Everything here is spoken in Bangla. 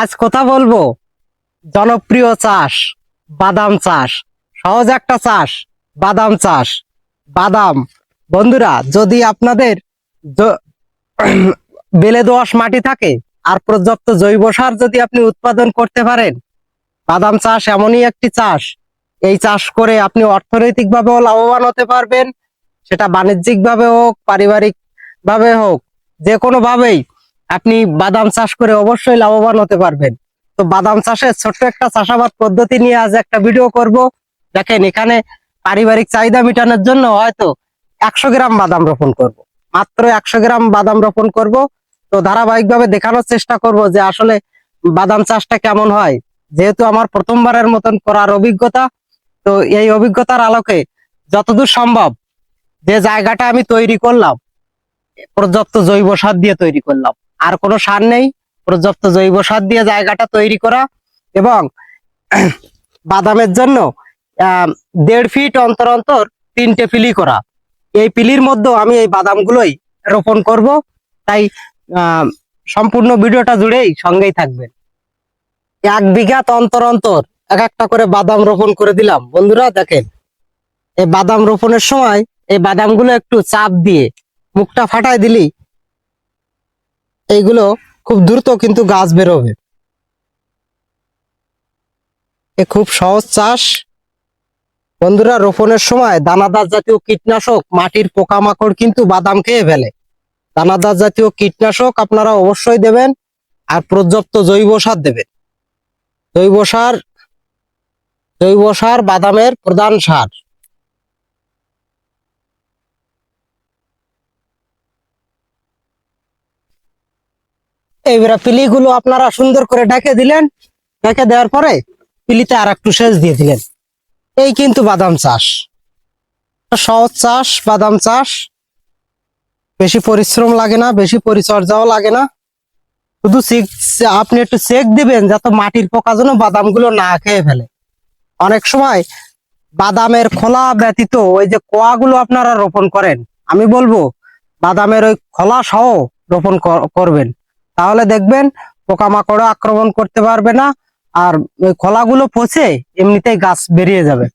আজ কথা বলব। জনপ্রিয় চাষ, বাদাম চাষ, সহজ একটা চাষ, বাদাম চাষ। বাদাম, বন্ধুরা, যদি আপনাদের বেলে দোআঁশ মাটি থাকে, আর পর্যাপ্ত জৈব সার যদি আপনি উৎপাদন করতে পারেন, বাদাম চাষ এমনই একটি চাষ। এই চাষ করে আপনি অর্থনৈতিক ভাবেও লাভবান হতে পারবেন। সেটা বাণিজ্যিক ভাবে হোক পারিবারিক ভাবে হোক যে কোনো ভাবেই আপনি বাদাম চাষ করে অবশ্যই লাভবান হতে পারবেন। তো বাদাম চাষের ছোট্ট একটা চাষাবাদ পদ্ধতি নিয়ে আজ একটা ভিডিও করব। দেখেন, এখানে পারিবারিক চাহিদা মেটানোর জন্য হয়তো একশো গ্রাম বাদাম রোপণ করব। মাত্র একশো গ্রাম বাদাম রোপণ করব। তো ধারাবাহিকভাবে দেখানোর চেষ্টা করব যে আসলে বাদাম চাষটা কেমন হয়। যেহেতু আমার প্রথমবারের মতন করার অভিজ্ঞতা, তো এই অভিজ্ঞতার আলোকে যতদূর সম্ভব যে জায়গাটা আমি তৈরি করলাম, পর্যাপ্ত জৈব সার দিয়ে তৈরি করলাম আর কোনো সার নেই। পর্যাপ্ত জৈব সার দিয়ে জায়গাটা তৈরি করা এবং বাদামের জন্য দেড় ফিট অন্তর অন্তর তিনটে পিলি করা। এই পিলির মধ্যে আমি এই বাদামগুলোই রোপণ করব। তাই সম্পূর্ণ ভিডিওটা জুড়েই সঙ্গেই থাকবেন। এক বিঘাত অন্তর অন্তর এক একটা করে বাদাম রোপণ করে দিলাম। বন্ধুরা, দেখেন, এই বাদাম রোপণের সময় এই বাদামগুলো একটু চাপ দিয়ে মুখটা ফাটাই দিলি এইগুলো খুব দ্রুত কিন্তু গাছ বেরোবে। এ খুব সহজ চাষ। বন্ধুরা, রোপণের সময় দানাদার জাতীয় কীটনাশক, মাটির পোকামাকড় কিন্তু বাদাম খেয়ে ফেলে। দানাদার জাতীয় কীটনাশক আপনারা অবশ্যই দেবেন আর পর্যাপ্ত জৈব সার দেবেন। জৈব সার জৈব সার বাদামের প্রধান সার। এইবার পিলিগুলো আপনারা সুন্দর করে ঢেকে দিলেন। ঢেকে দেওয়ার পরে পিলিতে আর একটু সেচ দিয়ে দিলেন। এই কিন্তু বাদাম চাষ। সহজ চাষ, বাদাম চাষ। বেশি পরিশ্রম লাগে না, বেশি পরিচর্যাও লাগে না। শুধু আপনি একটু চেক দিবেন যাতে মাটির পোকা যেন বাদামগুলো না খেয়ে ফেলে। অনেক সময় বাদামের খোলা ব্যতীত ওই যে কোয়াগুলো আপনারা রোপণ করেন, আমি বলব, বাদামের ওই খোলা সহ রোপণ কর- করবেন। তাহলে দেখবেন পোকামাকড় আক্রমণ করতে পারবে না আর খোলাগুলো পচে এমনিতেই গাছ বেরিয়ে যাবে।